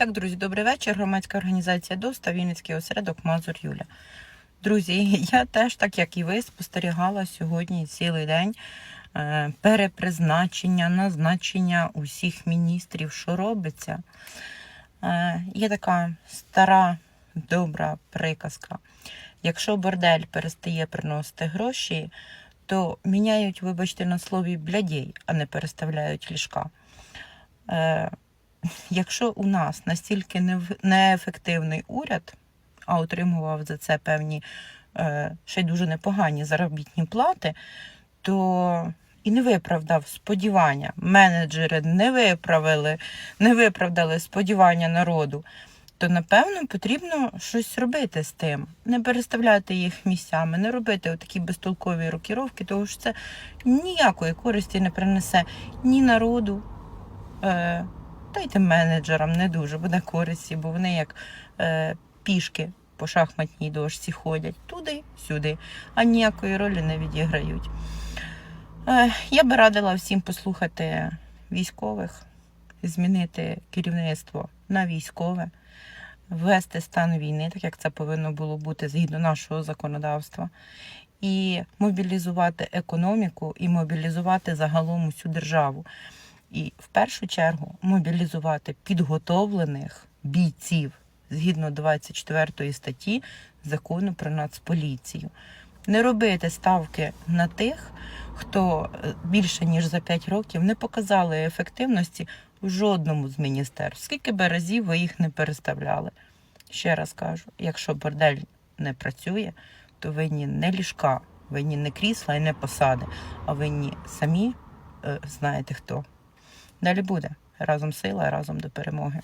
Так, друзі, добрий вечір. Громадська організація ДОСТА, Вінницький осередок Мазур Юля. Друзі, я теж, так як і ви, спостерігала сьогодні цілий день е, перепризначення, назначення усіх міністрів, що робиться. Е, Є така стара, добра приказка. Якщо бордель перестає приносити гроші, то міняють, вибачте, на слові блядей, а не переставляють ліжка. Якщо у нас настільки неефективний уряд, а отримував за це певні е, ще й дуже непогані заробітні плати, то і не виправдав сподівання. Менеджери не виправили, не виправдали сподівання народу. То напевно потрібно щось робити з тим, не переставляти їх місцями, не робити такі безтолкові рокіровки, тому що це ніякої користі не принесе ні народу, е, та й тим менеджерам не дуже буде користі, бо вони як е, пішки по шахматній дошці ходять туди, сюди, а ніякої ролі не відіграють. Е, я би радила всім послухати військових, змінити керівництво на військове, ввести стан війни, так як це повинно було бути згідно нашого законодавства, і мобілізувати економіку, і мобілізувати загалом усю державу. І в першу чергу мобілізувати підготовлених бійців згідно 24 статті закону про нацполіцію. Не робити ставки на тих, хто е, більше ніж за 5 років не показали ефективності в жодному з міністерств. Скільки би разів ви їх не переставляли? Ще раз кажу: якщо бордель не працює, то винні не ліжка, винні не крісла і не посади, а винні самі е, знаєте хто. Далі буде разом сила, разом до перемоги.